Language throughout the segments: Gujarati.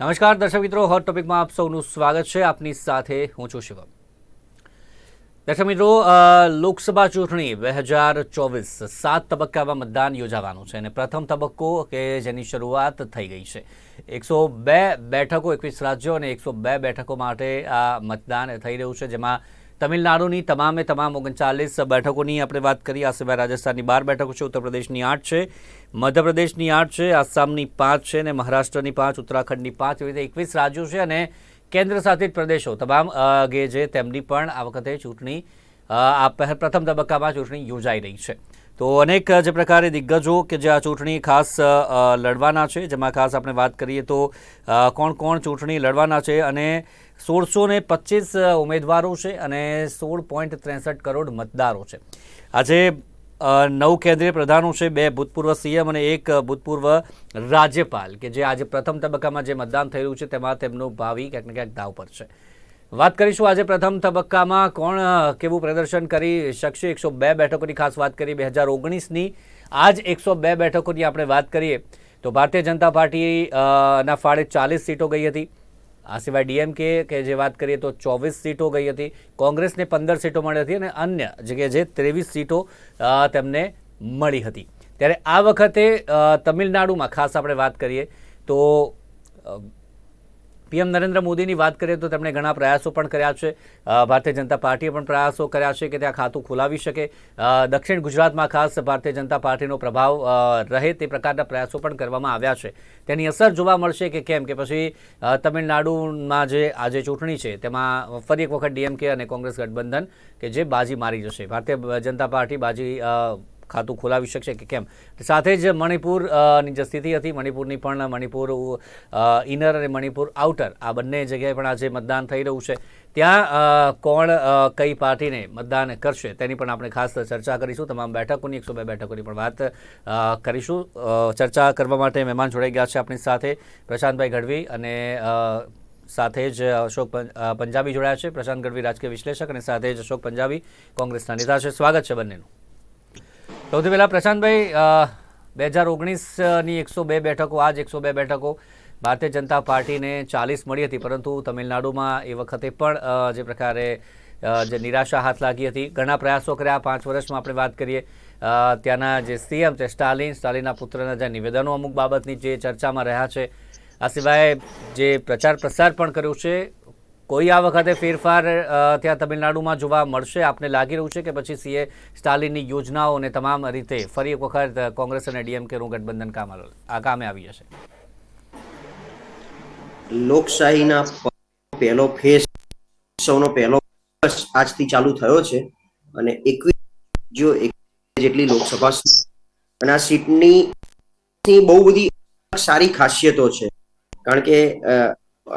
નમસ્કાર, દર્શક મિત્રો. હોટ ટોપિકમાં આપ સૌનું સ્વાગત છે. આપની સાથે હું છું શિવમ. દર્શક મિત્રો લોકસભા ચૂંટણી બે હજાર ચોવીસ સાત તબક્કામાં મતદાન યોજાવાનું છે અને પ્રથમ તબક્કો કે જેની શરૂઆત થઈ ગઈ છે. એકસો બે બેઠકો એકવીસ રાજ્યો અને એકસો બે બેઠકો માટે આ મતદાન થઈ રહ્યું છે, જેમાં તમિલનાડુની તમામે તમામ ઓગણચાલીસ બેઠકોની આપણે વાત કરીએ આ સિવાય રાજસ્થાનની બાર બેઠકો છે ઉત્તર પ્રદેશની આઠ છે, મધ્યપ્રદેશની આઠ છે, આસામની પાંચ છે અને મહારાષ્ટ્રની પાંચ, ઉત્તરાખંડની પાંચ એવી રીતે એકવીસ રાજ્યો છે અને કેન્દ્ર શાસિત પ્રદેશો. તમામ કે જે તેમની પણ આ વખતે ચૂંટણી આ પ્રથમ તબક્કામાં ચૂંટણી યોજાઈ રહી છે. તો અનેક જે પ્રકારે દિગ્ગજો કે જે આ ચૂંટણી ખાસ લડવાના છે, જેમાં ખાસ આપણે વાત કરીએ તો કોણ કોણ ચૂંટણી લડવાના છે અને સોળસો ને પચીસ ઉમેદવારો છે અને સોળ પોઈન્ટ ત્રેસઠ કરોડ મતદારો છે. આજે નવ કેન્દ્રીય પ્રધાનો છે, બે ભૂતપૂર્વ સીએમ અને એક ભૂતપૂર્વ રાજ્યપાલ, કે જે આજે પ્રથમ તબક્કામાં જે મતદાન રહ્યું છે, તેમાં તેમનું ભાવિ ક્યાંક ને ક્યાંક દાવ પર છે. વાત કરીશું આજે પ્રથમ તબક્કામાં કોણ કેવું પ્રદર્શન કરી શકશે? એકસો બે બેઠકોની ખાસ વાત કરી, બે હજાર ઓગણીસની. આજ એકસો બે બેઠકોની આપણે વાત કરીએ. તો ભારતીય જનતા પાર્ટીના ફાળે ચાલીસ સીટો ગઈ હતી. આ સિવાય ડીએમકે કે જે વાત કરીએ તો ચોવીસ સીટો ગઈ હતી. કોંગ્રેસને પંદર સીટો મળી હતી અને અન્ય જગ્યાએ જે ત્રેવીસ સીટો તેમને મળી હતી. ત્યારે આ વખતે તમિલનાડુમાં ખાસ આપણે વાત કરીએ તો પીએમ નરેન્દ્ર મોદીની વાત કરીએ તો તેમણે ઘણા પ્રયાસો પણ કર્યા છે. ભારતીય જનતા પાર્ટીએ પણ પ્રયાસો કર્યા છે કે ત્યાં ખાતું ખોલાવી શકે. દક્ષિણ ગુજરાતમાં ખાસ ભારતીય જનતા પાર્ટીનો પ્રભાવ રહે તે પ્રકારના પ્રયાસો પણ કરવામાં આવ્યા છે. તેની અસર જોવા મળશે કે કેમ? કે પછી તમિલનાડુમાં જે આજે ચૂંટણી છે, તેમાં ફરી એક વખત ડીએમકે અને કોંગ્રેસ ગઠબંધન કે જે બાજી મારી જશે. ભારતીય જનતા પાર્ટી બાજી ખાતું ખોલાવી શકશે કે કેમ? સાથે જ મણિપુરની જે સ્થિતિ હતી, મણિપુરની પણ મણિપુર ઇનર અને મણિપુર આઉટર, આ બંને જગ્યાએ પણ આજે મતદાન થઈ રહ્યું છે. ત્યાં કોણ કઈ પાર્ટીને મતદાન કરશે તેની પણ આપણે ખાસ ચર્ચા કરીશું. તમામ બેઠકોની એકસો બે બેઠકોની પણ વાત કરીશું. ચર્ચા કરવા માટે મહેમાન જોડાઈ ગયા છે આપણી સાથે પ્રશાંતભાઈ ગઢવી અને સાથે જ અશોક પંજાબી જોડાયા છે. પ્રશાંત ગઢવી, રાજકીય વિશ્લેષક અને સાથે જ અશોક પંજાબી કોંગ્રેસના નેતા છે. સ્વાગત છે બંનેનું. સૌથી પહેલાં પ્રશાંતભાઈ બે હજાર ઓગણીસની એકસો બે બેઠકો, આજ એકસો બે બેઠકો ભારતીય જનતા પાર્ટીને ચાલીસ મળી હતી, પરંતુ તમિલનાડુમાં એ વખતે પણ જે પ્રકારે જે નિરાશા હાથ લાગી હતી. ઘણા પ્રયાસો કર્યા. પાંચ વર્ષમાં આપણે વાત કરીએ ત્યાંના જે સીએમ છે સ્ટાલિન, સ્ટાલિનના પુત્રના જે નિવેદનો અમુક બાબતની જે ચર્ચામાં રહ્યા છે. આ સિવાય જે પ્રચાર પ્રસાર પણ કર્યો છે કોઈ આ વખતે ફેરફાર ત્યાં તમિલનાડુમાં જોવા મળશે? આપને લાગી રહ્યું છે કે પછી સીએ સ્ટાલિનની યોજનાઓ અને તમામ રીતે ફરી એક વખત કોંગ્રેસ અને ડીએમકેનું ગઠબંધન કામ આ કામે આવી જશે? લોકશાહીના પહેલો ફેસ ઉત્સવનો પહેલો આજથી ચાલુ થયો છે અને એકવીસ જો જેટલી લોકસભા અને આ સીટની બહુ બધી સારી ખાસિયતો છે. કારણ કે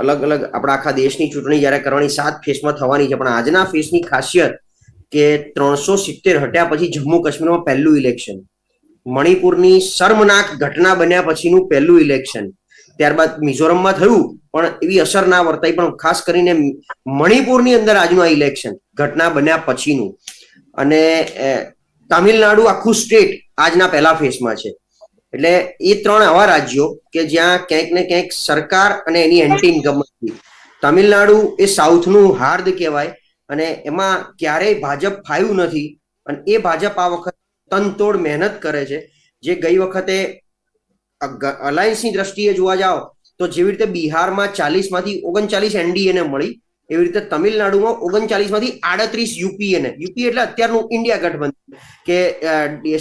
અલગ અલગ આપણા આખા દેશની ચૂંટણી જ્યારે કરવાની સાત ફેઝમાં થવાની છે, પણ આજના ફેઝની ખાસિયત કે ત્રણસો સિત્તેર હટ્યા પછી જમ્મુ કાશ્મીરમાં પહેલું ઇલેક્શન મણિપુરની શર્મનાક ઘટના બન્યા પછીનું પહેલું ઇલેક્શન ત્યારબાદ મિઝોરમમાં થયું, પણ એવી અસર ના વર્તાઈ, પણ ખાસ કરીને મણિપુરની અંદર આજનું આ ઇલેક્શન ઘટના બન્યા પછીનું. અને તામિલનાડુ આખું સ્ટેટ આજના પહેલા ફેઝમાં છે. એટલે એ ત્રણ આવા રાજ્યો કે જ્યાં ક્યાંક ને ક્યાંક સરકાર અને એની એન્ટી ઇન્કમ તમિલનાડુ એ સાઉથનું હાર્દ કહેવાય અને એમાં ક્યારેય ભાજપ ફાયું નથી અને એ ભાજપ આ વખત તનતોડ મહેનત કરે છે. જે ગઈ વખતે અલાયન્સની દ્રષ્ટિએ જોવા જાઓ તો જેવી રીતે બિહારમાં ચાલીસમાંથી ઓગણચાલીસ એનડીએને મળી, એવી રીતે તમિલનાડુમાં ઓગણચાલીસમાંથી આડત્રીસ યુપીએને. યુપી એટલે અત્યારનું ઇન્ડિયા ગઠબંધન. કે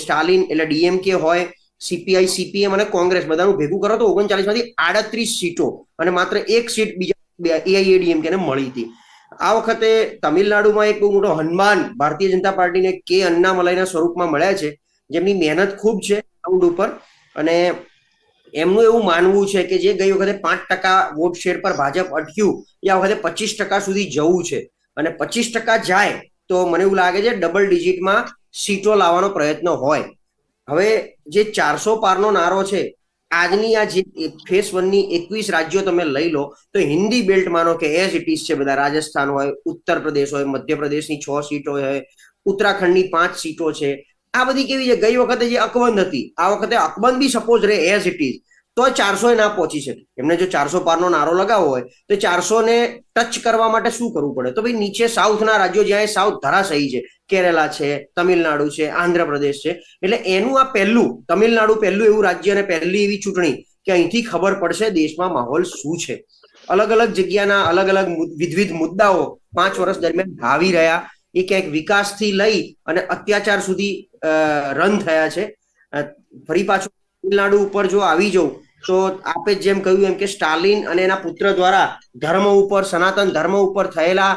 સ્ટાલિન એટલે ડીએમકે હોય સીપીઆઈ સીપીએમ અને કોંગ્રેસ બધાનું ભેગું કરો તો ઓગણચાલીસમાંથી આડત્રીસ સીટો અને માત્ર એક સીટ બીજા એઆઈએડીએમકે ને મળી હતી. આ વખતે તમિલનાડુમાં એક બહુ મોટો હનુમાન ભારતીય જનતા પાર્ટીને કે અન્નામલાઈના સ્વરૂપમાં મળ્યા છે. જેમની મહેનત ખૂબ છે ગ્રાઉન્ડ ઉપર અને એમનું એવું માનવું છે કે જે ગઈ વખતે પાંચ ટકા વોટ શેર પર ભાજપ અટક્યું, એ આ વખતે પચીસ ટકા સુધી જવું છે. અને પચીસ ટકા જાય તો મને એવું લાગે છે ડબલ ડિજિટમાં સીટો લાવવાનો પ્રયત્ન હોય. હવે જે ચારસો પારનો નારો છે, આજની આ જે ફેસ વનની એકવીસ રાજ્યો તમે લઈ લો, તો હિન્દી બેલ્ટ માનો કે એઝ ઇટ ઇઝ છે બધા, રાજસ્થાન હોય, ઉત્તર પ્રદેશ હોય મધ્યપ્રદેશની છ સીટો હોય ઉત્તરાખંડની પાંચ સીટો છે. આ બધી કેવી છે? ગઈ વખતે જે અકબંધ હતી, આ વખતે અકબંધ બી સપોઝ રહે એઝ ઇટ ઇઝ તો ચારસો ના પહોંચી શકે. એમને જો ચારસો પારનો નારો લગાવવો હોય, તો ચારસો ને ટચ કરવા માટે શું કરવું પડે? તો ભાઈ નીચે સાઉથના રાજ્યો જ્યાં સાઉથ ધરાશયી છે કેરેલા છે, તમિલનાડુ છે, આંધ્રપ્રદેશ છે. એટલે એનું આ પહેલું, તમિલનાડુ પહેલું એવું રાજ્ય અને પહેલી એવી ચૂંટણી કે અહીંથી ખબર પડશે દેશમાં માહોલ શું છે. અલગ અલગ જગ્યાના અલગ અલગ વિધવિધ મુદ્દાઓ પાંચ વર્ષ દરમિયાન ભાવી રહ્યા. એ ક્યાંક વિકાસથી લઈ અને અત્યાચાર સુધી રન થયા છે. ફરી પાછું તમિલનાડુ ઉપર જો આવી જાઉં, તો આપે જેમ કહ્યું એમ કે સ્ટાલિન અને એના પુત્ર દ્વારા ધર્મ ઉપર, સનાતન ધર્મ ઉપર થયેલા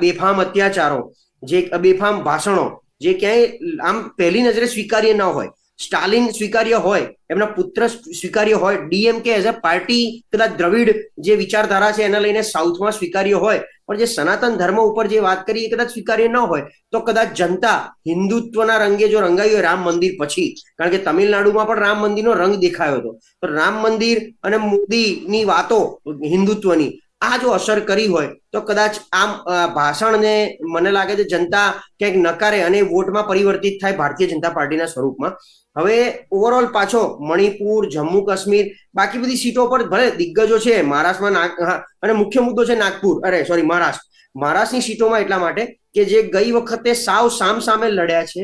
બેફામ અત્યાચારો જે બેફામ ભાષણો, જે ક્યાંય આમ પહેલી નજરે સ્વીકાર્ય ન હોય. સ્ટાલિન સ્વીકાર્ય હોય, એમના પુત્ર સ્વીકાર્ય હોય ડીએમકે એઝ અ પાર્ટી કદાચ દ્રવિડ જે વિચારધારા છે એને લઈને સાઉથમાં સ્વીકાર્ય હોય, પણ જે સનાતન ધર્મ ઉપર જે વાત કરી એ કદાચ સ્વીકાર્ય ન હોય, તો કદાચ જનતા હિન્દુત્વના રંગે જો રંગાયું હોય રામ મંદિર પછી, કારણ કે તમિલનાડુમાં પણ રામ મંદિરનો રંગ દેખાયો હતો. તો રામ મંદિર અને મોદીની વાતો હિન્દુત્વની આ જો અસર કરી હોય, તો કદાચ આમ ભાષણને મને લાગે છે જનતા ક્યાંક નકારે અને વોટમાં પરિવર્તિત થાય ભારતીય જનતા પાર્ટીના સ્વરૂપમાં. હવે ઓવરઓલ પાછો મણિપુર, જમ્મુ, કાશ્મીર, બાકી બધી સીટો પર ભલે દિગ્ગજો છે, મહારાષ્ટ્રમાં અને મુખ્ય મુદ્દો છે નાગપુર. અરે સોરી મહારાષ્ટ્ર. મહારાષ્ટ્રની સીટોમાં એટલા માટે કે જે ગઈ વખતે સાવ સામ સામે લડ્યા છે,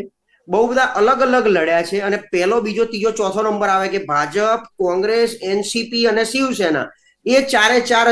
બહુ બધા અલગ અલગ લડ્યા છે અને પહેલો બીજો, ત્રીજો, ચોથો નંબર આવે કે ભાજપ, કોંગ્રેસ, એનસીપી અને શિવસેના, એ ચારે ચાર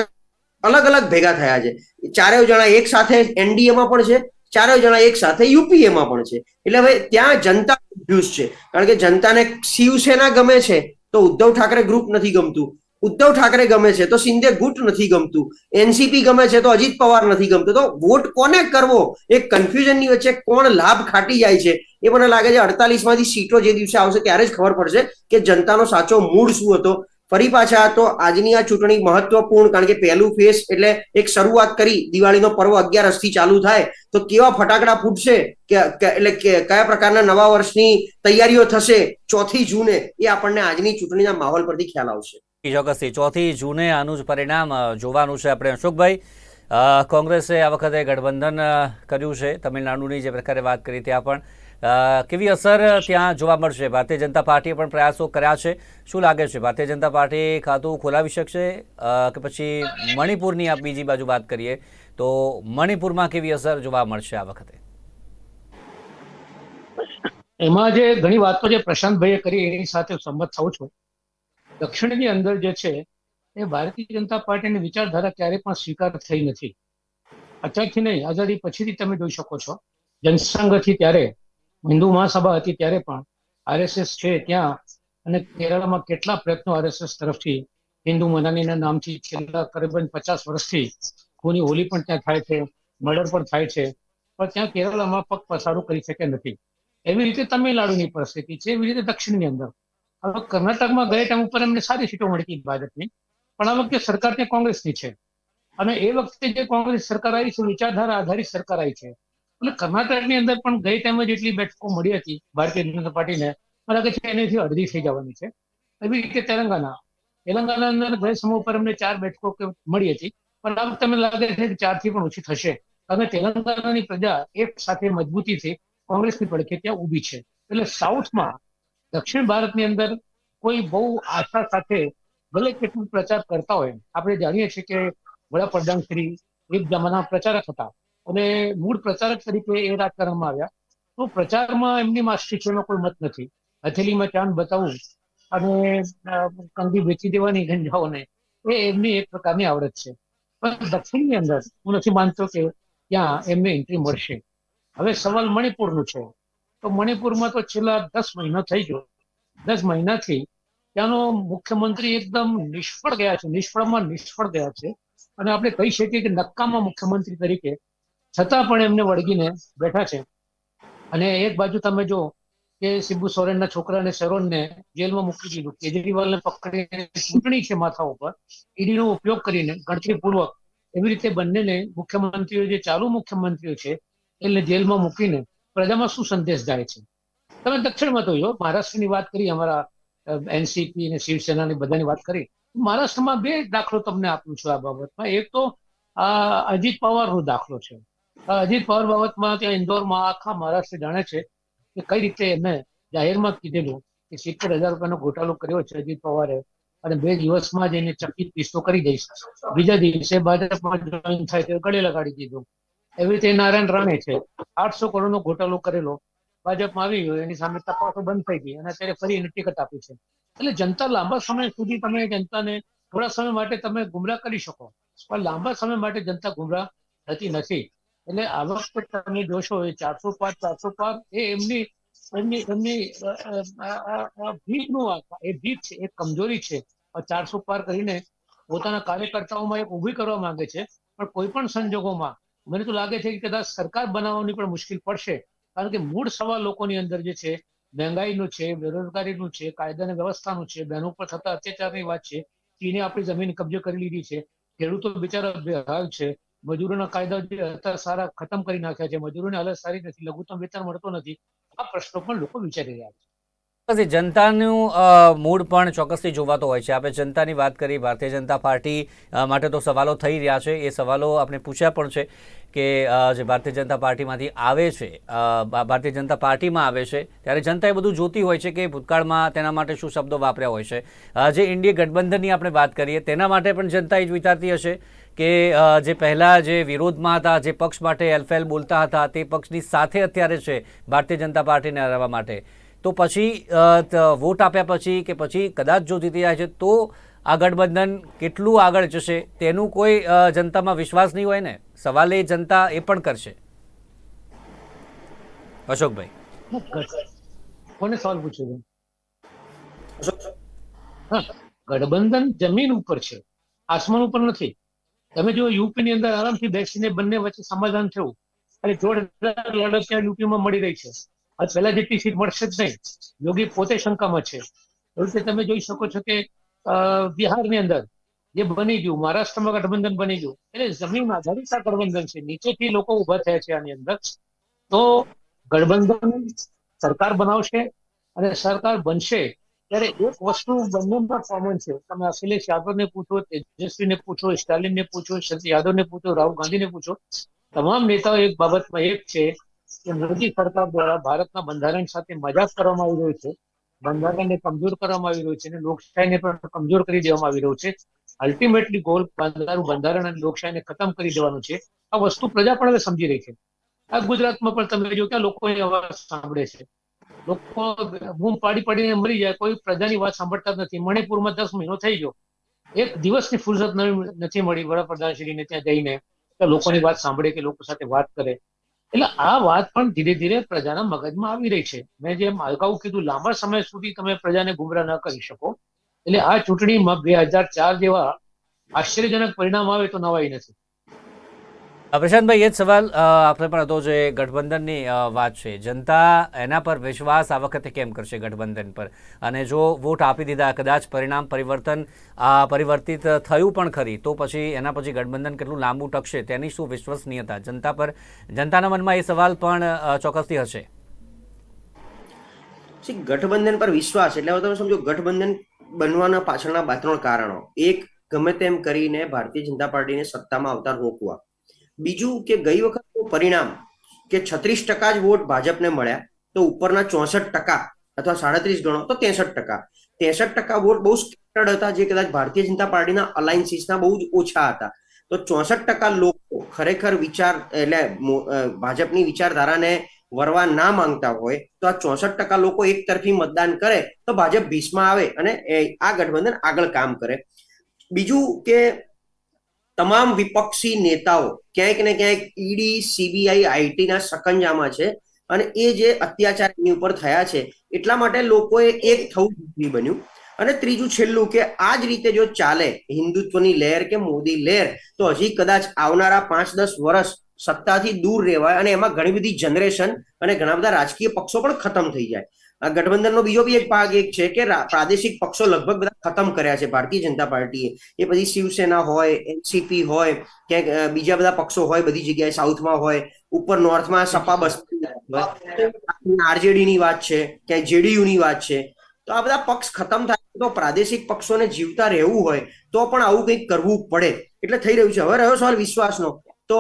અલગ અલગ ભેગા થયા છે. ચારેય જણા એક સાથે એનડીએમાં પણ છે, ચારેય જણા એક સાથે યુપીએમાં પણ છે. એટલે હવે ત્યાં જનતા કન્ફ્યુઝ છે. કારણ કે જનતાને શિવસેના ગમે છે તો ઉદ્ધવ ઠાકરે ગ્રુપ નથી ગમતું. ઉદ્ધવ ઠાકરે ગમે છે તો સિંધે ગુટ નથી ગમતું. એનસીપી ગમે છે તો અજીત પવાર નથી ગમતું. તો વોટ કોને કરવો? એ કન્ફ્યુઝનની વચ્ચે કોણ લાભ ખાટી જાય છે? એ મને લાગે છે અડતાલીસમાંથી સીટો જે દિવસે આવશે ત્યારે જ ખબર પડશે કે જનતાનો સાચો મૂળ શું હતો? ફરી પાછા તો આજની આ ચૂંટણી મહત્વપૂર્ણ, કારણ કે પહેલું ફેસ એટલે એક શરૂઆત કરી દિવાળીનો પર્વ અગિયારસથી ચાલુ થાય. તો કેવા ફટાકડા ફૂટશે? કે એટલે કયા પ્રકારના નવા વર્ષની તૈયારીઓ થશે? ચોથી જૂને એ આપણને આજની ચૂંટણીના માહોલ પરથી ખ્યાલ આવશે. ચોક્કસથી. ચોથી જૂને આનું જ પરિણામ જોવાનું છે આપણે. અશોકભાઈ કોંગ્રેસે આ વખતે ગઠબંધન કર્યું છે. તમિલનાડુની જે પ્રકારે વાત કરી ત્યાં પણ કેવી અસર ત્યાં જોવા મળશે? ભારતીય જનતા પાર્ટીએ પણ પ્રયાસો કર્યા છે. શું લાગે છે? ભારતીય જનતા પાર્ટી ખાતું ખોલાવી શકશે? કે પછી મણિપુરની આ બીજી બાજુ વાત કરીએ, તો મણિપુરમાં કેવી અસર જોવા મળશે આ વખતે? એમાં જે ઘણી વાતો જે પ્રશાંતભાઈએ કરી, એની સાથે સંમત થઉં છું દક્ષિણની અંદર જે છે, એ ભારતીય જનતા પાર્ટીની વિચારધારા ક્યારેય પણ સ્વીકાર થઈ નથી. અત્યારથી નહીં, આઝાદી પછીથી તમે જોઈ શકો છો. જનસંઘથી ત્યારે હિન્દુ મહાસભા હતી ત્યારે પણ આરએસએસ છે ત્યાં અને કેરળમાં કેટલા પ્રયત્નો આરએસએસ તરફથી હિન્દુ મનાનીના નામથી છેલ્લા કરીબન પચાસ વર્ષથી ખૂની હોલી પણ ત્યાં થાય છે, મર્ડર પણ થાય છે, પણ ત્યાં કેરળમાં પગ પસારો કરી શકે નથી. એવી રીતે તમિલનાડુની પરિસ્થિતિ છે, એવી રીતે દક્ષિણની અંદર. હવે કર્ણાટકમાં ગયા ટાઈમ ઉપર એમને સારી સીટો મળી હતી ભાજપની, પણ આ વખતે સરકાર ત્યાં કોંગ્રેસની છે. અને એ વખતે જે કોંગ્રેસ સરકાર આવી છે વિચારધારા આધારિત સરકાર આવી છે. એટલે કર્ણાટકની અંદર પણ ગઈ ટાઈમે જેટલી બેઠકો મળી હતી ભારતીય જનતા પાર્ટીને. મને લાગે છે એનાથી અડધી થઈ જવાની છે. એવી રીતે તેલંગાના. તેલંગાના અંદર ગઈ સમૂહ ઉપર અમને ચાર બેઠકો મળી હતી. પણ આ વખતે લાગે છે કે ચારથી પણ ઓછી થશે. કારણ કે પ્રજા એક સાથે મજબૂતીથી કોંગ્રેસની પડખે ત્યાં ઊભી છે. એટલે સાઉથમાં દક્ષિણ ભારતની અંદર કોઈ બહુ આશા સાથે ભલે કેટલું પ્રચાર કરતા હોય. આપણે જાણીએ છીએ કે વડાપ્રધાન શ્રી એક જમાના પ્રચારક હતા. અને મૂળ પ્રચારક તરીકે એ રાજકારણમાં આવ્યા. તો પ્રચારમાં એમની માસ્ટરીનો કોઈ મત નથી. હથેલીમાં ચાંદ બતાવવું અને કંગી વેચી દેવાની ગંજાઓને, એ એમની એક પ્રકારની આવડત છે. પણ દક્ષિણની અંદર, હું નથી માનતો કે ત્યાં એમને એન્ટ્રી મળશે. હવે સવાલ મણિપુરનું છે. તો મણિપુરમાં તો છેલ્લા દસ મહિના થઈ ગયો. દસ મહિનાથી ત્યાંનો મુખ્યમંત્રી એકદમ નિષ્ફળ ગયા છે. નિષ્ફળમાં નિષ્ફળ ગયા છે. અને આપણે કહી શકીએ કે નક્કામાં મુખ્યમંત્રી તરીકે છતાં પણ એમને વળગીને બેઠા છે. અને એક બાજુ તમે જો કે સિબુ સોરેનના છોકરાને શેરોનને જેલમાં મૂકી દીધું. કેજરીવાલને પકડીને ચૂંટણી છે માથા ઉપર. ઈડીનો ઉપયોગ કરીને ગણતરીપૂર્વક એવી રીતે બંનેને મુખ્યમંત્રીઓ જે ચાલુ મુખ્યમંત્રીઓ છે એટલે જેલમાં મૂકીને પ્રજામાં શું સંદેશ જાય છે? તમે દક્ષિણમાં તો જો મહારાષ્ટ્રની વાત કરી, અમારા એનસીપી અને શિવસેનાની બધાની વાત કરી. મહારાષ્ટ્રમાં બે દાખલો તમને આપું છું આ બાબતમાં. એક તો અજીત પવારનો દાખલો છે. અજીત પવાર બાબતમાં ત્યાં ઇન્દોરમાં આખા મહારાષ્ટ્ર જાણે છે કે કઈ રીતે એમને જાહેરમાં કીધેલું કે સિત્તેર હજાર રૂપિયાનો ઘોટાલો કર્યો છે અજીત પવારે અને બે દિવસમાં જ એને ચકિત પીસો કરી દઈશ. બીજા દિવસે ભાજપમાં જોઈન થાય તે ગળે લગાડી દીધું. એવી રીતે નારાયણ રાણે છે આઠસો કરોડનો ઘોટાળો કરેલો. ભાજપમાં આવી ગયો, એની સામે તપાસો બંધ થઈ ગઈ અને અત્યારે ફરી એને ટિકિટ આપી છે. એટલે જનતા લાંબા સમય સુધી તમે જનતાને થોડા સમય માટે તમે ગુમરાહ કરી શકો, પણ લાંબા સમય માટે જનતા ગુમરાહ થતી નથી. એટલે આવક તમે જોશો એ ચારસો પાંચ ચારસો પાંચ એ એમની એમની એમની ભીખનું એ ભીખ છે, એ કમજોરી છે. ચારસો પાર કરીને પોતાના કાર્યકર્તાઓમાં એક ઊભી કરવા માંગે છે, પણ કોઈ પણ સંજોગોમાં મને તો લાગે છે કે કદાચ સરકાર બનાવવાની પણ મુશ્કેલ પડશે, કારણ કે મૂળ સવાલ લોકોની અંદર જે છે, મહેંગાઈનું છે, બેરોજગારીનું છે, કાયદાની વ્યવસ્થાનું છે બહેનો પર થતા અત્યાચારની વાત છે, ચીને આપણી જમીન કબજે કરી લીધી છે, ખેડૂતો બિચારા બેહાલ છે મજૂરોના કાયદા હતા સારા ખતમ કરી નાખ્યા છે. મજૂરોને હાલત સારી નથી, લઘુત્તમ વેતન મળતો નથી. આ પ્રશ્નો પણ લોકો વિચારી રહ્યા છે. જનતાનું મૂડ પણ ચોક્કસથી જોવાતો હોય છે. આપણે જનતાની વાત કરી, ભારતીય જનતા પાર્ટી માટે તો સવાલો થઈ રહ્યા છે. એ સવાલો આપણે પૂછ્યા પણ છે કે જે ભારતીય જનતા પાર્ટીમાંથી આવે છે ભારતીય જનતા પાર્ટીમાં આવે છે, ત્યારે જનતા એ બધું જોતી હોય છે કે ભૂતકાળમાં તેના માટે શું શબ્દો વાપર્યા હોય છે. જે ઇન્ડિયા ગઠબંધનની આપણે વાત કરીએ, તેના માટે પણ જનતા એ જ વિચારતી હશે. કે જે પહેલાં જે વિરોધમાં હતા, જે પક્ષ માટે એલફેલ બોલતા હતા, તે પક્ષની સાથે અત્યારે છે ભારતીય જનતા પાર્ટીને હરાવવા માટે. તો પછી વોટ આપ્યા પછી કે પછી કદાચ જો જીતી જાય છે, તો આ ગઠબંધન કેટલું આગળ જશે તેનું કોઈ જનતામાં વિશ્વાસ નહીં હોય ને? સવાલ એ જનતા એ પણ કરશે. અશોકભાઈ. કોને સવાલ પૂછ્યો ગઠબંધન જમીન ઉપર છે. આસમાન ઉપર નથી. તમે જો યુપી ની અંદર આરામથી બેસીને બંને વચ્ચે સમાધાન થયું, અને જોરદાર લડત ત્યાં યુપીમાં મળી રહી છે. હવે પહેલા જેટલી સીટ મળશે જ નહીં. યોગી પોતે શંકામાં છે. એવી રીતે તમે જોઈ શકો છો કે બિહારની અંદર જે બની ગયું, મહારાષ્ટ્રમાં ગઠબંધન બની ગયું, એટલે જમીન આધારિત આ ગઠબંધન છે. નીચેથી લોકો ઊભા થયા છે આની અંદર. તો ગઠબંધન સરકાર બનાવશે અને સરકાર બનશે ત્યારે એક વસ્તુ બંનેમાં કોમન છે. તમે અખિલેશ યાદવને પૂછો, તેજસ્વીને પૂછો, સ્ટાલિનને પૂછો શરદ યાદવને પૂછો, રાહુલ ગાંધીને પૂછો, તમામ નેતાઓ એક બાબતમાં એક છે કે મોદી સરકાર દ્વારા ભારતના બંધારણ સાથે મજાક કરવામાં આવી રહ્યો છે. બંધારણને કમજોર કરવામાં આવી રહ્યું છે અને લોકશાહીને પણ કમજોર કરી દેવામાં આવી રહ્યું છે. અલ્ટિમેટલી ગોલ બંધારણ બંધારણ અને લોકશાહીને ખતમ કરી દેવાનું છે. આ વસ્તુ પ્રજા પણ હવે સમજી રહી છે. આ ગુજરાતમાં પણ તમે જો ક્યાં લોકો અવાજ સાંભળે છે. લોકો બૂમ પાડી પાડીને મરી જાય, કોઈ પ્રજાની વાત સાંભળતા નથી. મણિપુરમાં દસ મહિનો થઈ ગયો. એક દિવસની ફુરસત નથી મળી વડાપ્રધાનશ્રીને ત્યાં જઈને લોકોની વાત સાંભળે, કે લોકો સાથે વાત કરે. એટલે આ વાત પણ ધીરે ધીરે પ્રજાના મગજમાં આવી રહી છે. મેં જેમ અગાઉ કીધું, લાંબા સમય સુધી તમે પ્રજાને ગુમરાહ ન કરી શકો. એટલે આ ચૂંટણીમાં બે હજાર ચાર જેવા આશ્ચર્યજનક પરિણામ આવે તો નવાઈ નથી. પ્રશાંતભાઈ, એ જ સવાલ આપણે પણ હતો જે ગઠબંધનની વાત છે. જનતા એના પર વિશ્વાસ આ વખતે કેમ કરશે ગઠબંધન પર? અને જો વોટ આપી દીધા, કદાચ પરિણામ પરિવર્તન પરિવર્તિત થયું પણ ખરી, તો પછી એના પછી ગઠબંધન કેટલું લાંબુ ટકશે તેની શું વિશ્વસનીયતા? જનતા પર, જનતાના મનમાં એ સવાલ પણ ચોક્કસથી હશે. ગઠબંધન પર વિશ્વાસ, એટલે તમે સમજો, ગઠબંધન બનવાના પાછળના ત્રણ કારણો. એક, ગમે તેમ કરીને ભારતીય જનતા પાર્ટીને સત્તામાં આવતા રોકવા. બીજું કે ગઈ વખતનું પરિણામ કે છત્રીસ ટકા જ વોટ ભાજપને મળ્યા, તો ઉપરના ચોસઠ ટકા અથવા સાડત્રીસ ગણો તો ત્રેસઠ ટકા. ત્રેસઠ ટકા વોટ બહુ સ્કેટર્ડ હતા, જે કદાચ ભારતીય જનતા પાર્ટીના અલાયન્સીસના બહુ જ ઓછા હતા. તો ચોસઠ ટકા લોકો ખરેખર વિચાર, એટલે ભાજપની વિચારધારાને વરવા ના માંગતા હોય, તો આ ચોસઠ ટકા લોકો એક તરફી મતદાન કરે, તો ભાજપ ભીસમાં આવે અને આ ગઠબંધન આગળ કામ કરે. બીજું કે તમામ વિપક્ષી નેતાઓ ક્યાંક ને ક્યાંક ઈડી, સીબીઆઈ, આઈટીના સકંજામાં છે અને એ જે અત્યાચાર એની ઉપર થયા છે, એટલા માટે લોકોએ એક થવું જરૂરી બન્યું. અને ત્રીજું છેલ્લું કે આ જ રીતે જો ચાલે હિન્દુત્વની લહેર કે મોદી લહેર, તો હજી કદાચ આવનારા પાંચ દસ વર્ષ સત્તાથી દૂર રહેવાય અને એમાં ઘણી બધી જનરેશન અને ઘણા બધા રાજકીય પક્ષો પણ ખતમ થઈ જાય. આ ગઠબંધનનો બીજો બી એક ભાગ એક છે કે પ્રાદેશિક પક્ષો લગભગ બધા ખતમ કર્યા છે ભારતીય જનતા પાર્ટીએ. એ પછી શિવસેના હોય, એનસીપી હોય, ક્યાંક બીજા બધા પક્ષો હોય, બધી જગ્યાએ સાઉથમાં હોય, ઉપર નોર્થમાં સપા બસ આરજેડી ની વાત છે, ક્યાંય જેડીયુ ની વાત છે. તો આ બધા પક્ષ ખતમ થાય તો પ્રાદેશિક પક્ષોને જીવતા રહેવું હોય, તો પણ આવું કંઈક કરવું પડે. એટલે થઈ રહ્યું છે. હવે રહ્યો સવાલ વિશ્વાસનો. તો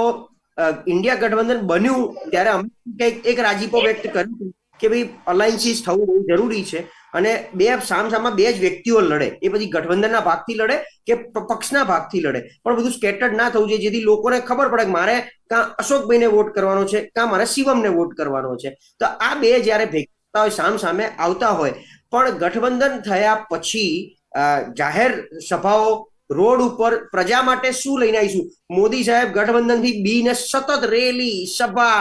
ઇન્ડિયા ગઠબંધન બન્યું ત્યારે અમે કંઈક એક રાજીપો વ્યક્ત કર્યું. કે ભાઈ અલાયન્સીસ થવું બહુ જરૂરી છે અને બે સામસામા બે જ વ્યક્તિઓ લડે. એ પછી ગઠબંધનના ભાગથી લડે કે પક્ષના ભાગથી લડે. પણ બધું સ્કેટર્ડ ના થવું જોઈએ, જેથી લોકોને ખબર પડે કે મારે કાં અશોકભાઈને વોટ કરવાનો છે, કાં મારે શિવમને વોટ કરવાનો છે. તો આ બે જ્યારે ભેગા હોય સામ સામે આવતા હોય, પણ ગઠબંધન થયા પછી જાહેર સભાઓ રોડ ઉપર પ્રજા માટે શું લઈને આવીશું? મોદી સાહેબ ગઠબંધનથી બીને સતત રેલી, સભા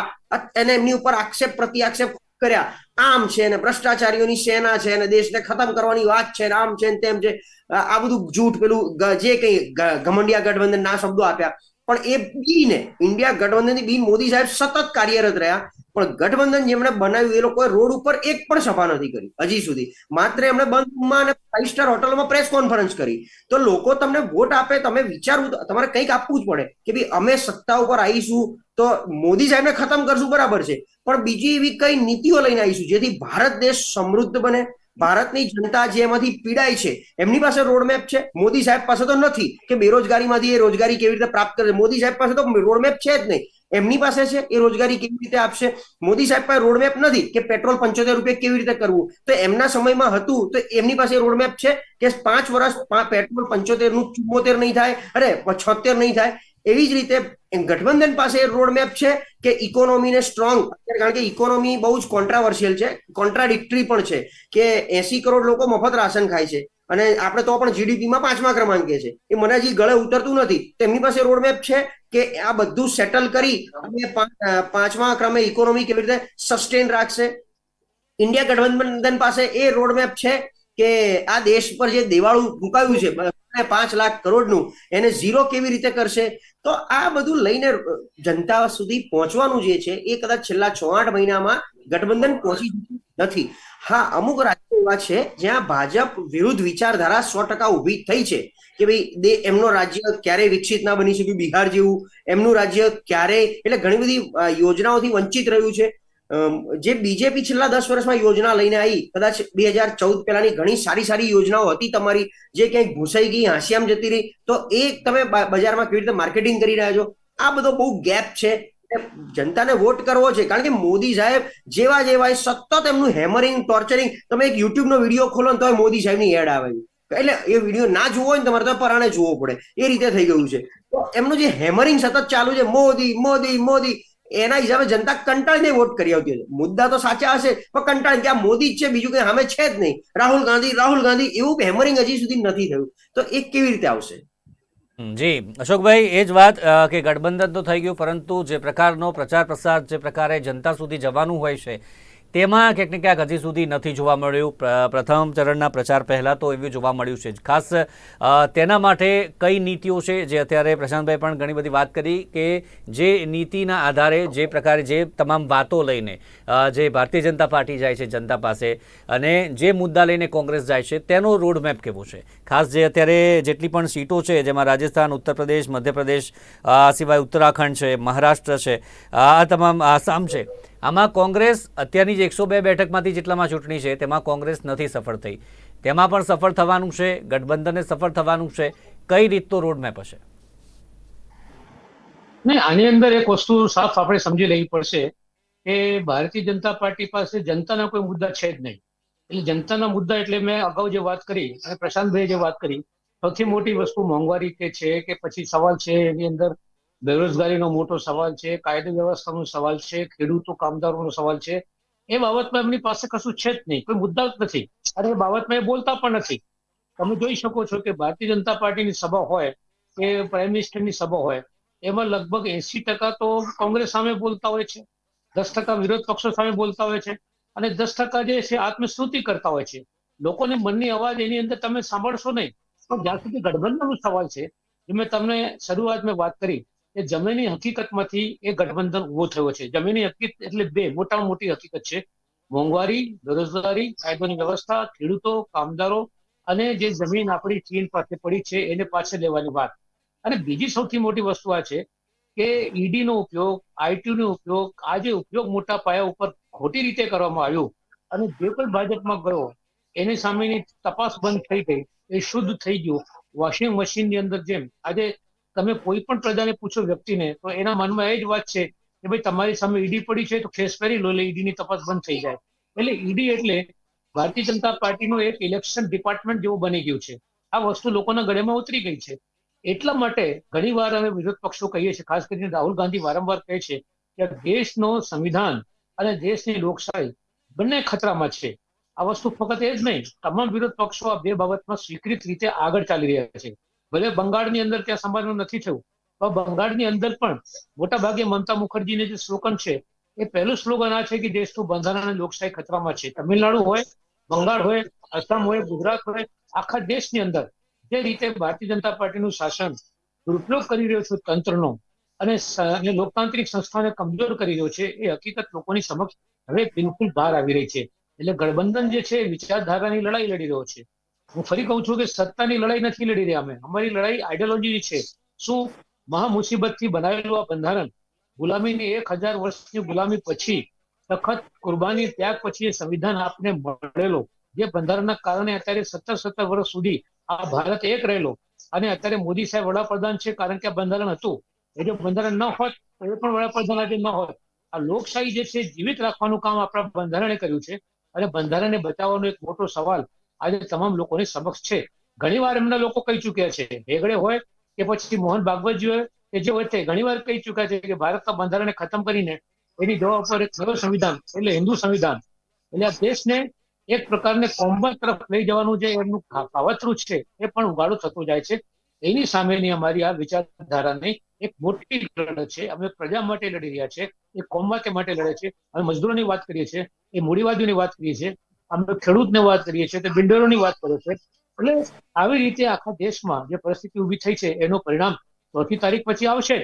અને એમની ઉપર આક્ષેપ પ્રતિ આક્ષેપ કર્યા. આમ છે ને ભ્રષ્ટાચારીઓની સેના છે ને દેશને ખતમ કરવાની વાત છે ને આમ છે ને તેમ છે. આ બધું જૂઠ પેલું જે કઈ ઘમંડિયા ગઠબંધન ના શબ્દો આપ્યા. પણ એ બીને ઇન્ડિયા ગઠબંધનની બી મોદી સાહેબ સતત કાર્યરત રહ્યા. પણ ગઠબંધન જેમણે બનાવ્યું, એ લોકોએ રોડ ઉપર એક પણ સભા નથી કરી હજી સુધી. માત્ર એમણે બંધ રૂમમાં અને ફાઈવ સ્ટાર હોટલમાં પ્રેસ કોન્ફરન્સ કરી. તો લોકો તમને વોટ આપે, તમે વિચારવું તમારે કંઈક આપવું જ પડે કે ભાઈ અમે સત્તા ઉપર આવીશું તો મોદી સાહેબને ખતમ કરશું, બરાબર છે. પણ બીજી એવી કઈ નીતિઓ લઈને આવીશું જેથી ભારત દેશ સમૃદ્ધ બને ભારતની જનતા જે એમાંથી પીડાય છે, એમની પાસે રોડમેપ છે? મોદી સાહેબ પાસે તો નથી કે બેરોજગારીમાંથી એ રોજગારી કેવી રીતે પ્રાપ્ત કરે મોદી સાહેબ પાસે તો રોડમેપ છે જ નહીં. એમની પાસે છે? એ રોજગારી કેવી રીતે આપશે? મોદી સાહેબ પાસે રોડમેપ નથી કે પેટ્રોલ પંચોતેર રૂપિયા કેવી રીતે કરવું? તો એમના સમયમાં હતું, તો એમની પાસે રોડમેપ છે કે પાંચ વર્ષ પેટ્રોલ પંચોતેરનું ચુમ્મોતેર નહીં થાય, અરે છોતેર નહીં થાય? એવી જ રીતે ગઠબંધન પાસે રોડમેપ છે કે ઇકોનોમીને સ્ટ્રોંગ કારણ કે ઇકોનોમી બહુ જ કોન્ટ્રાવર્શિયલ છે કોન્ટ્રાડિક્ટરી પણ છે કે એસી કરોડ લોકો મફત રાશન ખાય છે. અને આપણે તો પણ જીડીપીમાં પાંચમા ક્રમાંકે છે. એ મને હજી ગળે ઉતરતું નથી. તેમની પાસે રોડમેપ છે કે આ બધું સેટલ કરી અને પાંચમા ક્રમે ઇકોનોમી કેવી રીતે સસ્ટેન રાખશે. ઇન્ડિયા ગઠબંધન પાસે એ રોડમેપ છે કે આ દેશ પર જે દેવાળું મુકાયું છે પાંચ લાખ કરોડનું, એને ઝીરો કેવી રીતે કરશે? તો આ બધું લઈને જનતા સુધી પહોંચવાનું જે છે, એ કદાચ છેલ્લા છ આઠ મહિનામાં ગઠબંધન પહોંચી નથી. હા, અમુક રાજ્યો એવા છે જ્યાં ભાજપ વિરુદ્ધ વિચારધારા સો ટકા ઊભી થઈ છે કે ભાઈ, દે, એમનો રાજ્ય ક્યારેય વિકસિત ના બની શક્યું બિહાર જેવું, એમનું રાજ્ય ક્યારેય, એટલે ઘણી બધી યોજનાઓથી વંચિત રહ્યું છે. જે બીજેપી છેલ્લા દસ વર્ષમાં યોજના લઈને આવી કદાચ બે હજાર ચૌદ પહેલાની ઘણી સારી સારી યોજનાઓ હતી તમારી, જે ક્યાંક ભૂસાઈ ગઈ, હાંસિયામ જતી રહી, તો એ તમે બજારમાં કેવી રીતે માર્કેટિંગ કરી રહ્યા છો? આ બધો બહુ ગેપ છે. જનતાને વોટ કરવો છે. કારણ કે મોદી સાહેબ જેવા જેવા સતત એમનું હેમરિંગ, ટોર્ચરિંગ, તમે એક યુટ્યુબનો વીડિયો ખોલો ને તો મોદી સાહેબની એડ આવે એટલે એ વીડિયો ના જોવો હોય ને તમારે તો પરાણે જોવો પડે. એ રીતે થઈ ગયું છે. તો એમનું જે હેમરિંગ સતત ચાલુ છે, મોદી મોદી મોદી એના હિસાબે જનતા કંટાળીને વોટ કરી આવતી હોય મુદ્દા તો સાચા હશે, પણ કંટાળી કે આ મોદી જ છે, બીજું કઈ સામે છે જ નહીં. રાહુલ ગાંધી રાહુલ ગાંધી એવું હેમરિંગ હજી સુધી નથી થયું. તો એ કેવી રીતે આવશે? જી. અશોકભાઈ, એ જ વાત કે ગઠબંધન તો થઈ ગયું, પરંતુ જે પ્રકારનો પ્રચાર પ્રસાર, જે પ્રકારે જનતા સુધી જવાનું હોય છે તેમાં ક્યાંક ને ક્યાંક હજી સુધી નથી જોવા મળ્યું. પ્રથમ ચરણના પ્રચાર પહેલાં તો એવું જોવા મળ્યું છે. ખાસ તેના માટે કઈ નીતિઓ છે? જે અત્યારે પ્રશાંતભાઈ પણ ઘણી બધી વાત કરી કે જે નીતિના આધારે જે પ્રકારે જે તમામ વાતો લઈને જે ભારતીય જનતા પાર્ટી જાય છે જનતા પાસે અને જે મુદ્દા લઈને કોંગ્રેસ જાય છે, તેનો રોડમેપ કેવો છે? ખાસ જે અત્યારે જેટલી પણ સીટો છે, જેમાં રાજસ્થાન ઉત્તર પ્રદેશ મધ્યપ્રદેશ સિવાય ઉત્તરાખંડ છે, મહારાષ્ટ્ર છે, આ તમામ આસામ છે આમાં કોંગ્રેસ અત્યારની જે એકસો બે બેઠકમાંથી જેટલામાં ચૂંટણી છે, તેમાં કોંગ્રેસ નથી સફળ થઈ. તેમાં પણ સફળ થવાનું છે, ગઠબંધનને સફળ થવાનું છે. કઈ રીતનો રોડમેપ હશે? નહીં, આની અંદર એક વસ્તુ સાફ આપણે સમજી લેવી પડશે કે ભારતીય જનતા પાર્ટી પાસે જનતાના કોઈ મુદ્દા છે જ નહીં. એટલે જનતાના મુદ્દા એટલે મેં અગાઉ જે વાત કરી અને પ્રશાંતભાઈ જે વાત કરી, સૌથી મોટી વસ્તુ મોંઘવારી કે છે કે પછી સવાલ છે એની અંદર બેરોજગારીનો મોટો સવાલ છે, કાયદો વ્યવસ્થાનો સવાલ છે, ખેડૂતો, કામદારોનો સવાલ છે. એ બાબતમાં એમની પાસે કશું છે જ નહીં, કોઈ મુદ્દા જ નથી. અને એ બાબતમાં એ બોલતા પણ નથી. તમે જોઈ શકો છો કે ભારતીય જનતા પાર્ટીની સભા હોય, કે પ્રાઇમ મિનિસ્ટરની સભા હોય, એમાં લગભગ એસી ટકા તો કોંગ્રેસ સામે બોલતા હોય છે. દસ ટકા વિરોધ પક્ષો સામે બોલતા હોય છે. અને દસ ટકા જે છે આત્મસ્તુતિ કરતા હોય છે. લોકોને મનની અવાજ એની અંદર તમે સાંભળશો નહીં. પણ જ્યાં સુધી ગઠબંધનનો સવાલ છે મેં તમને શરૂઆત મેં વાત કરી કે જમીની હકીકતમાંથી એ ગઠબંધન ઊભો થયો છે. જમીની હકીકત એટલે બે, મોટામાં મોટી હકીકત છે. મોંઘવારી, બેરોજગારી કાયદોની વ્યવસ્થા, ખેડૂતો, કામદારો અને જે જમીન આપણી ચીન પાસે પડી છે એને પાછળ લેવાની વાત. અને બીજી સૌથી મોટી વસ્તુ આ છે કે ઈડી નો ઉપયોગ આઈટી નો ઉપયોગ, આ જે ઉપયોગ મોટા પાયા ઉપર ખોટી રીતે કરવામાં આવ્યો અને જે કોઈ ભાજપમાં ગયો, એની સામેની તપાસ બંધ થઈ ગઈ, એ શુદ્ધ થઈ ગયું. વોશિંગ મશીનની અંદર જેમ આજે તમે કોઈ પણ પ્રજાને પૂછો વ્યક્તિને, તો એના મનમાં એ જ વાત છે કે ભાઈ તમારી સામે ઈડી પડી છે તો ખેસ પહેરી લો એટલે ઈડીની તપાસ બંધ થઈ જાય. એટલે ઈડી એટલે ભારતીય જનતા પાર્ટીનું એક ઇલેક્શન ડિપાર્ટમેન્ટ જેવું બની ગયું છે. આ વસ્તુ લોકોના ગળેમાં ઉતરી ગઈ છે. એટલા માટે ઘણી વાર અમે વિરોધ પક્ષો કહીએ છીએ, ખાસ કરીને રાહુલ ગાંધી વારંવાર કહે છે કે દેશનો સંવિધાન અને દેશની લોકશાહી બંને ખતરામાં છે. આ વસ્તુ ફક્ત એ જ નહીં, તમામ વિરોધ પક્ષો આ બે બાબતમાં સ્વીકૃત રીતે આગળ ચાલી રહ્યા છે. ભલે બંગાળની અંદર ત્યાં સમાધાન નથી થયું, પણ બંગાળની અંદર પણ મોટા ભાગે મમતા મુખર્જીને જે સ્લોગન છે, એ પહેલું સ્લોગન આ છે કે દેશનું બંધારણ અને લોકશાહી ખતરામાં છે. તમિલનાડુ હોય, બંગાળ હોય, આસામ હોય, ગુજરાત હોય, આખા દેશની અંદર જે રીતે ભારતીય જનતા પાર્ટીનું શાસન દુરુપયોગ કરી રહ્યો છે તંત્રનો અને લોકતાંત્રિક સંસ્થાને કમજોર કરી રહ્યો છે, એ હકીકત લોકોની સમક્ષ હવે બિલકુલ બહાર આવી રહી છે. એટલે ગઠબંધન જે છે, વિચારધારાની લડાઈ લડી રહ્યો છે. હું ફરી કહું છું કે સત્તાની લડાઈ નથી લડી રહ્યા અમે. અમારી લડાઈ આઈડિયોલોજી છે. શું મહા મુસીબતથી બનાવેલું આ બંધારણ? ગુલામીની એક હજાર વર્ષની ગુલામી પછી સખત કુરબાની ત્યાગ પછી એ સંવિધાન આપને મળેલો. જે બંધારણના કારણે અત્યારે સત્તર સત્તર વર્ષ સુધી આ ભારત એક રહેલો. અને અત્યારે મોદી સાહેબ વડાપ્રધાન છે કારણ કે આ બંધારણ હતું. એ જો બંધારણ ન હોત, તો એ પણ વડાપ્રધાન આજે ન હોત. આ લોકશાહી જે છે, જીવિત રાખવાનું કામ આપણા બંધારણે કર્યું છે. અને બંધારણને બચાવવાનો એક મોટો સવાલ આજે તમામ લોકોની સમક્ષ છે. ઘણીવાર એમના લોકો કહી ચૂક્યા છે. હેગડે હોય કે પછી મોહન ભાગવતજી હોય કે જે હોય તે ઘણીવાર કહી ચૂક્યા છે કે ભારતના બંધારણને ખતમ કરીને એની જવાબ પર એક નવું સંવિધાન, એટલે હિન્દુ સંવિધાન, એટલે આ દેશને એક પ્રકારને કોમ્બલ તરફ લઈ જવાનું જે એમનું કાવતરું છે એ પણ ઉગાડો થતો જાય છે. એની સામેની અમારી આ વિચારધારાની એક મોટી લડત છે. અમે પ્રજા માટે લડી રહ્યા છે. એ કોમ માટે લડે છે. અમે મજદૂરોની વાત કરીએ છીએ. એ મૂડીવાદીઓની વાત કરીએ છીએ. અમે ખેડૂતની વાત કરીએ છીએ તો બિલ્ડરોની વાત કરો છો. એટલે આવી રીતે આખા દેશમાં જે પરિસ્થિતિ ઊભી થઈ છે, એનું પરિણામ ચોથી તારીખ પછી આવશે.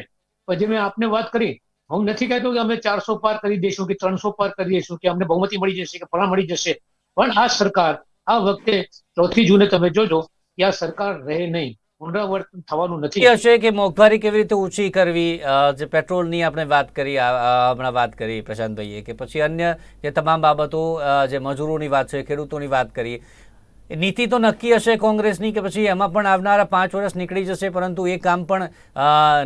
પછી મેં આપને વાત કરી, હું નથી કહેતો કે અમે ચારસો પાર કરી દઈશું કે ત્રણસો પાર કરી દઈશું કે અમને બહુમતી મળી જશે કે ફળા મળી જશે. પણ આ સરકાર આ વખતે ચોથી જૂને તમે જોજો કે આ સરકાર રહે નહીં. પુનરાવર્તન થવાનું નથી. હશે કે મોંઘવારી કેવી રીતે ઓછી કરવી? જે પેટ્રોલની આપણે વાત કરી હમણાં વાત કરી પ્રશાંતભાઈએ કે પછી અન્ય જે તમામ બાબતો જે મજૂરોની વાત છે ખેડૂતોની વાત કરી નીતિ તો નક્કી હશે કોંગ્રેસની કે પછી એમાં પણ આવનારા પાંચ વર્ષ નીકળી જશે પરંતુ એ કામ પણ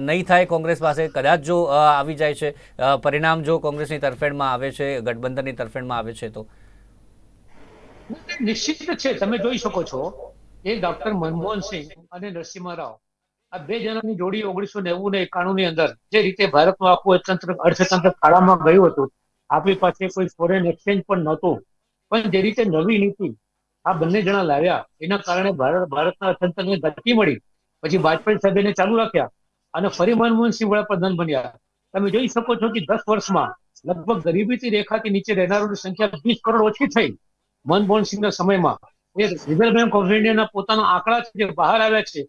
નહીં થાય. કોંગ્રેસ પાસે કદાચ જો આવી જાય છે પરિણામ જો કોંગ્રેસની તરફેણમાં આવે છે ગઠબંધનની તરફેણમાં આવે છે તો. નિશ્ચિત છે. તમે જોઈ શકો છો એ ડોક્ટર મનમોહન સિંહ અને નરસિંહ રાવ. આ બે જણાની જોડી ઓગણીસો નેવું ને એકાણું ની અંદર જે રીતે ભારતનું આખું અર્થતંત્ર અર્થતંત્ર ખાડામાં ગયું હતું, આપણી પાસે કોઈ ફોરેન એક્સચેન્જ પણ નહોતું. પણ જે રીતે નવી નીતિ આ બંને જણા લાવ્યા, એના કારણે ભારત, ભારતના અર્થતંત્રને ગતિ મળી. પછી વાજપેયી સાહેબ ચાલુ રાખ્યા અને ફરી મનમોહન સિંહ વડાપ્રધાન બન્યા. તમે જોઈ શકો છો કે દસ વર્ષમાં લગભગ ગરીબીથી રેખાથી નીચે રહેનારોની સંખ્યા વીસ કરોડ ઓછી થઈ. મનમોહન સિંહના સમયમાં એ રિઝર્વ બેંક પોતાના આંકડા જે બહાર આવ્યા છે,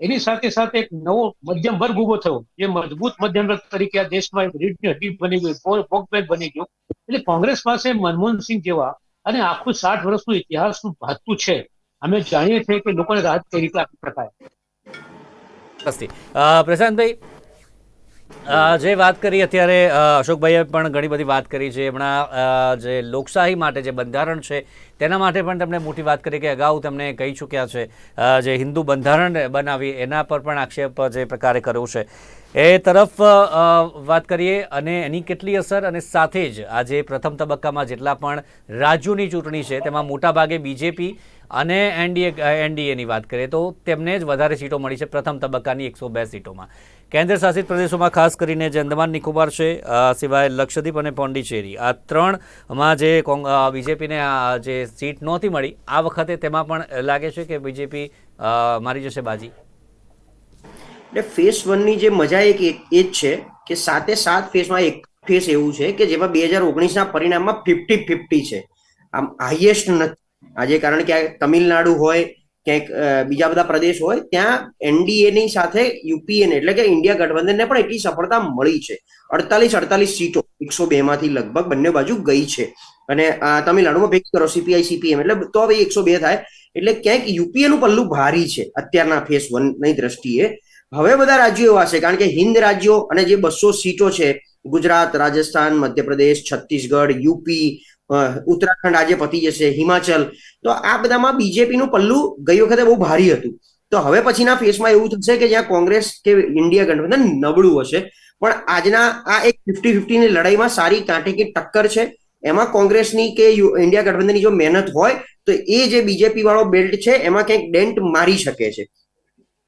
એની સાથે સાથે એક નવો મધ્યમ વર્ગ ઊભો થયો, જે મજબૂત મધ્યમ વર્ગ તરીકે આ દેશમાં એક રીઢની હड्डी બની ગયું પોકબેક બની ગયો. એટલે કોંગ્રેસ પાસે મનમોહન સિંહ જેવા અને આખું સાઠ વર્ષનું ઇતિહાસનું ભાતું છે. અમે જાણીએ છીએ કે લોકોને રાહત કઈ રીતે આપી શકાય. પ્રશાંતભાઈ જે વાત કરી અત્યારે અશોકભાઈએ પણ ઘણી બધી વાત કરી છે. હમણાં જે લોકશાહી માટે જે બંધારણ છે, તેના માટે પણ તમને મોટી વાત કરી કે અગાઉ તમને કહી ચૂક્યા છે જે હિન્દુ બંધારણ બનાવી, એના પર પણ આક્ષેપ જે પ્રકારે કર્યો છે. એ તરફ વાત કરીએ, અને એની કેટલી અસર અને સાથે જ આજે પ્રથમ તબક્કામાં જેટલા પણ રાજ્યોની ચૂંટણી છે, તેમાં મોટાભાગે બીજેપી અને એનડીએ એનડીએની વાત કરીએ તો તેમને જ વધારે સીટો મળી છે પ્રથમ તબક્કાની એકસો બે સીટોમાં. કેન્દ્ર શાસિત પ્રદેશોમાં ખાસ કરીને જે અંદમાન નિકોબાર છે સિવાય લક્ષદ્વીપ અને પોંડિચેરી આ ત્રણમાં જે બીજેપીને જે સીટ નહોતી મળી, આ વખતે તેમાં પણ લાગે છે કે બીજેપી મારી જશે બાજી? એટલે ફેસ વનની જે મજા એક, એ જ છે કે સાતે સાત ફેસમાં એક ફેસ એવું છે કે જેમાં બે હજાર ઓગણીસના પરિણામમાં ફિફ્ટી ફિફ્ટી છે. આમ હાઈએસ્ટ નથી આજે કારણ કે આ તમિલનાડુ હોય ક્યાંક બીજા બધા પ્રદેશ હોય, ત્યાં એનડીએ ની સાથે યુપીએને એટલે કે ઇન્ડિયા ગઠબંધનને પણ એટલી સફળતા મળી છે. અડતાલીસ અડતાલીસ સીટો એકસો બે માંથી લગભગ બંને બાજુ ગઈ છે. અને તમિલનાડુમાં ભેગી કરો સીપીઆઈ સીપીએમ એટલે તો હવે એકસો બે થાય. એટલે ક્યાંક યુપીએ નું પલ્લું ભારી છે, અત્યારના ફેસ વનની દ્રષ્ટિએ. હવે બધા રાજ્યો એવા છે કારણ કે હિન્દ રાજ્યો અને જે બસો સીટો છે, ગુજરાત, રાજસ્થાન, મધ્યપ્રદેશ, છત્તીસગઢ યુપી ઉત્તરાખંડ આજે પતી જશે, હિમાચલ. તો આ બધામાં બીજેપીનું પલ્લું ગઈ વખતે બહુ ભારી હતું. તો હવે પછીના ફેસમાં એવું થશે કે જ્યાં કોંગ્રેસ કે ઇન્ડિયા ગઠબંધન નબળું હશે. પણ આજના આ એક ફિફ્ટી ફિફ્ટીની લડાઈમાં સારી કાંટેકી ટક્કર છે. એમાં કોંગ્રેસની કે ઇન્ડિયા ગઠબંધનની જો મહેનત હોય, તો એ જે બીજેપી વાળો બેલ્ટ છે, એમાં કંઈક ડેન્ટ મારી શકે છે.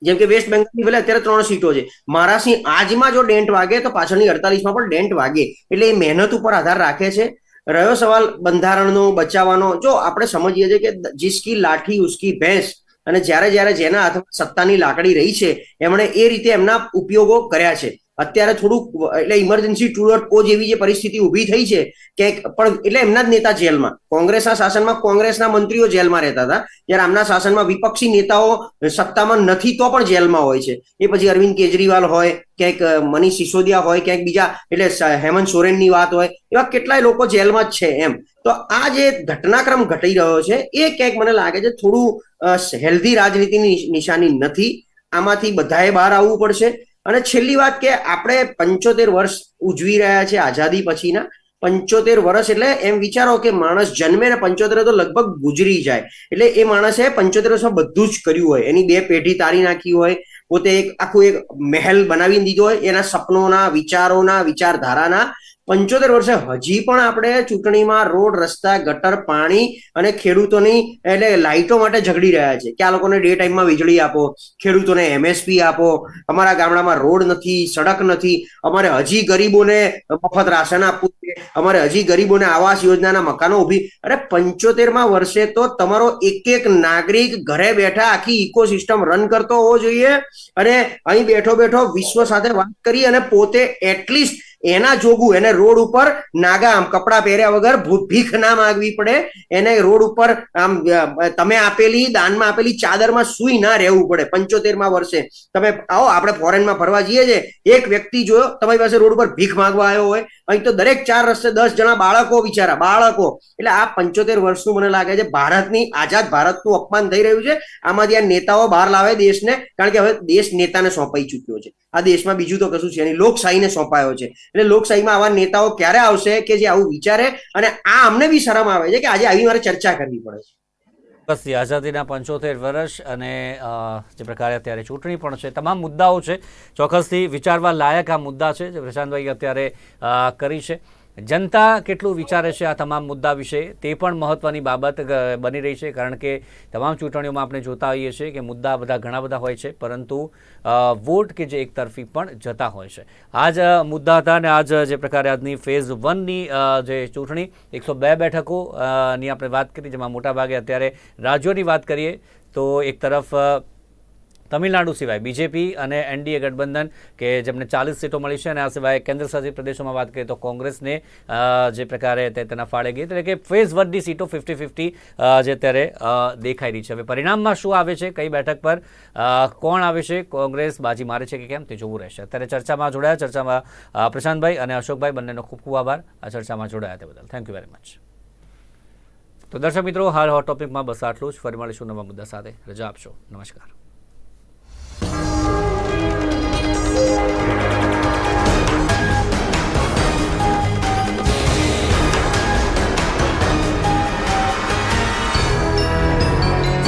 જેમ કે વેસ્ટ બેંગલની ભલે અત્યારે ત્રણ સીટો છે. મહારાષ્ટ્રની આજમાં જો ડેન્ટ વાગે, તો પાછળની અડતાલીસમાં પણ ડેન્ટ વાગે. એટલે એ મહેનત ઉપર આધાર રાખે છે. રહ્યો સવાલ બંધારણનો, બચાવવાનો. જો આપણે સમજીએ છીએ કે જિસકી, લાઠી, ઉસકી, ભેંસ અને જ્યારે જ્યારે જેના હાથમાં સત્તાની લાકડી રહી છે, એમણે એ રીતે એમના ઉપયોગો કર્યા છે. અત્યારે થોડુંક, એટલે ઇમરજન્સી ટુ ડોટ ઓ જેવી જે પરિસ્થિતિ ઊભી થઈ છે, કે પણ એટલે એમના જ નેતા જેલમાં. કોંગ્રેસના શાસનમાં કોંગ્રેસના મંત્રીઓ જેલમાં રહેતા હતા. જ્યારે આમના શાસનમાં વિપક્ષી નેતાઓ સત્તામાં નથી, તો પણ જેલમાં હોય છે. એ પછી અરવિંદ કેજરીવાલ હોય, ક્યાંક મનીષ સિસોદિયા હોય, ક્યાંક બીજા, એટલે હેમંત સોરેનની વાત હોય, એવા કેટલાય લોકો જેલમાં જ છે એમ. તો આ જે ઘટનાક્રમ ઘટી રહ્યો છે, એ ક્યાંક મને લાગે છે થોડું હેલ્ધી રાજનીતિની નિશાની નથી. આમાંથી બધાએ બહાર આવવું પડશે. અને છેલ્લી વાત કે આપણે પંચોતેર વર્ષ ઉજવી રહ્યા છે આઝાદી પછીના. પંચોતેર વર્ષ એટલે એમ વિચારો કે માણસ જન્મે ને પંચોતેર તો લગભગ ગુજરી જાય. એટલે એ માણસે પંચોતેર વર્ષમાં બધું જ કર્યું હોય. એની બે પેઢી તારી નાખી હોય, પોતે એક આખું એક મહેલ બનાવી દીધો હોય. એના સપનોના, વિચારોના, વિચારધારાના પંચોતેર વર્ષે હજી પણ આપણે ચૂંટણીમાં રોડ, રસ્તા, ગટર, પાણી અને ખેડૂતોની, એટલે લાઇટો માટે ઝઘડી રહ્યા છે. કે આ લોકોને ડે ટાઈમમાં વીજળી આપો, ખેડૂતોને એમએસપી આપો. અમારા ગામડામાં રોડ નથી, સડક નથી. અમારે હજી ગરીબોને મફત રાશન આપવું છે. અમારે હજી ગરીબોને આવાસ યોજનાના મકાનો ઊભી. અરે પંચોતેરમાં વર્ષે તો તમારો એક એક નાગરિક ઘરે બેઠા આખી ઇકોસિસ્ટમ રન કરતો હોવો જોઈએ. અને અહીં બેઠો બેઠો વિશ્વ સાથે વાત કરી અને પોતે એટલીસ્ટ એના જોગું એને રોડ ઉપર નાગા, આમ કપડા પહેર્યા વગર ભીખ ના માગવી પડે. એને રોડ ઉપર, આમ તમે આપેલી, દાનમાં આપેલી ચાદરમાં સુઈ ના રહેવું પડે પંચોતેરમાં વર્ષે. તમે આવો, આપણે ફોરેનમાં ફરવા જઈએ છે. એક વ્યક્તિ જો તમારી પાસે રોડ ઉપર ભીખ માંગવા આવ્યો હોય, અહીં તો દરેક ચાર રસ્તે દસ જણા બાળકો બિચારા, બાળકો. એટલે આ પંચોતેર વર્ષનું મને લાગે છે ભારતની, આઝાદ ભારતનું અપમાન થઈ રહ્યું છે. આમાંથી આ નેતાઓ બહાર લાવે દેશને, કારણ કે હવે દેશ નેતાને સોંપાઈ ચૂક્યો છે. આ દેશમાં બીજું તો કશું છે નહીં. લોકશાહીને સોંપાયો છે. એટલે લોકશાહીમાં આવા નેતાઓ ક્યારે આવશે કે જે આવું વિચારે? અને આ અમને બી શરમ આવે છે કે આજે આવી મારે ચર્ચા કરવી પડે છે. બસ આઝાદીના પંચોતેર વર્ષ અને જે પ્રકારે અત્યારે ચૂંટણી પણ છે, તમામ મુદ્દાઓ છે, ચોક્કસથી વિચારવા લાયક આ મુદ્દા છે, જે પ્રશાંતભાઈ અત્યારે કરી છે. જનતા કેટલું વિચારે છે આ તમામ મુદ્દા વિશે? તે પણ મહત્વની બાબત બની રહી છે, કારણ કે તમામ ચૂંટણીઓમાં આપણે જોતા હોઈએ છીએ કે મુદ્દા બધા ઘણા બધા હોય છે, પરંતુ વોટ કે જે એક તરફી પણ જતા હોય છે. આ જ મુદ્દા હતા અને આજ જે પ્રકારે આજની ફેઝ વનની જે ચૂંટણી, એકસો બે બેઠકો ની આપણે વાત કરી, જેમાં મોટાભાગે અત્યારે રાજ્યોની વાત કરીએ, તો એક તરફ તમિલનાડુ સિવાય બીજેપી અને એનડીએ ગઠબંધન કે જેમને ચાલીસ સીટો મળી છે અને આ સિવાય કેન્દ્ર શાસિત પ્રદેશોમાં વાત કરીએ તો કોંગ્રેસને જે પ્રકારે તે તેના ફાળે ગઈ એટલે કે ફેઝ વનની સીટો ફિફ્ટી ફિફ્ટી જે અત્યારે દેખાઈ રહી છે. હવે પરિણામમાં શું આવે છે? કઈ બેઠક પર કોણ આવે છે? કોંગ્રેસ બાજી મારે છે કે કેમ? તે જોવું રહેશે. અત્યારે ચર્ચામાં જોડાયા ચર્ચામાં પ્રશાંતભાઈ અને અશોકભાઈ, બંનેનો ખૂબ ખૂબ આભાર. આ ચર્ચામાં જોડાયા તે બદલ. થેન્ક યુ વેરી મચ તો દર્શક મિત્રો, હાલ હોટ ટોપિકમાં બસ આટલું જ. ફરી મળીશું નવા મુદ્દા સાથે. રજા આપશો. નમસ્કાર.